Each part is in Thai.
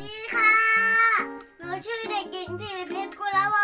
ดีค่ะ หนูชื่อเด็กหญิงจิริเพชรกุลว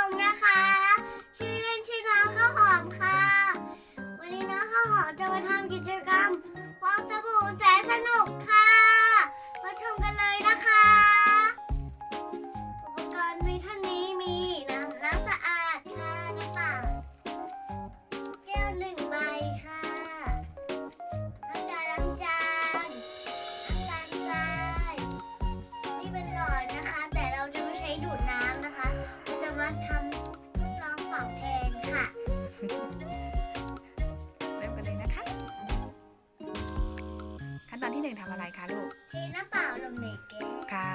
หนึ่งทำอะไรคะลูกเทน้ำเปล่าลงในแก้วค่ะ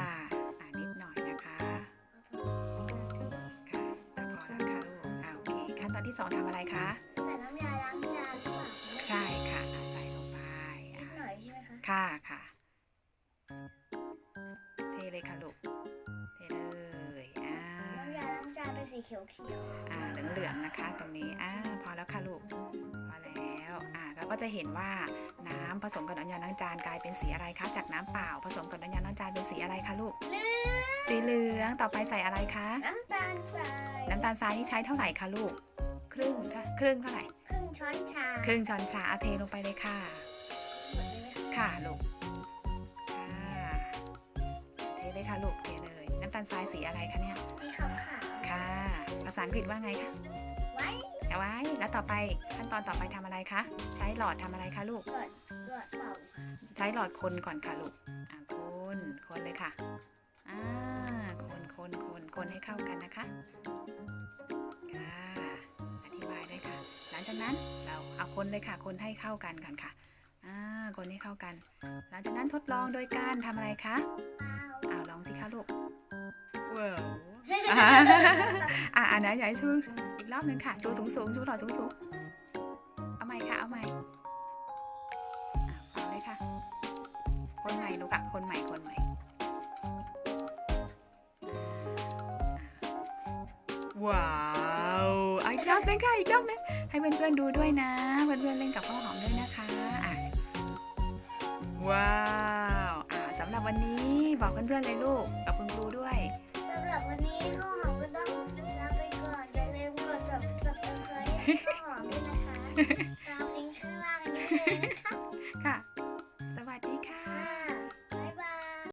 อ่านิดหน่อยนะคะค่ะแต่พอแล้วค่ะลูกอ่าโอเคขั้นตอนที่สองทำอะไรคะใส่น้ำยาล้างจานหรือเปล่าใช่ค่ะอ่าใส่ลงไปนิอ่าดหน่อยใช่ไหมคะค่ะค่ะ เทเลยค่ะลูกเทเลยอ่าน้ำยาล้างจานเป็นสีเขียวอ่าเหลืองๆนะคะ ตรงนี้อ่าพอแล้วค่ะลูก พอแล้ว อ่าเราก็จะเห็นว่า น้ำผสมกับน้ำยาล้างจานกลายเป็นสีอะไรคะ จากน้ำเปล่า ผสมกับน้ำยาล้างจานเป็นสีอะไรคะลูกๆเลือสีเหลือง ต่อไปใส่อะไรคะ น้ำตาลทราย น้ำตาลทรายนี่ใช้เท่าไหร่คะลูก ครึ่งค่ะ ครึ่งเท่าไหร่ ครึ่งช้อนชา ครึ่งช้อนชาเอาเทลงไปเลยค่ะหมดเลยไหมคะค่ะลูก ค่ะ เทเลยค่ะลูก เทเลย น้ำตาลทรายสีอะไรคะเนี่ย สีขาวขาวค่ะ ภาษาอังกฤษว่าไงคะๆไว้ เอาไว้ แล้วต่อไปขั้นตอนต่อไปทำอะไรคะ ใช้หลอดทำอะไรคะลูก หลอดหลอดเป่าใช้หลอดคนก่อนค่ะลูก อ่าคนคนเลยค่ะ อ่า คนคนคนคนให้เข้ากันนะคะ ค่ะ อธิบายด้วยค่ะ หลังจากนั้นเราเอาคนเลยค่ะ คนให้เข้ากันก่อนค่ะ อ่า คนให้เข้ากัน หลังจากนั้นทดลองโดยการทำอะไรคะเป่าอ้าวลองสิคะลูกว้าวอ่าอ่าอันนะอยากให้ชูอีก รอบหนึ่งค่ะชูสูงสูงชูหลอดสูงสูงเอาใหม่ค่ะ เอาใหม่เป่าเลยค่ะ คนใหม่ลูกอะคนใหม่คนใหม่ว้าวอีกรอบหนึงค่ะอีกรอบหนึงให้เพื่อนๆดูด้วยนะ เพื่อนๆเล่นกับข้าวหอมด้วยนะคะอะว้าวอ่าสำหรับวันนี้บอกเพื่อนๆเลยลูกกับคุณครูด้วยสำหรับวันนี้ข้าวหอมก็ต้อง ก็หอมด้วยนะคะ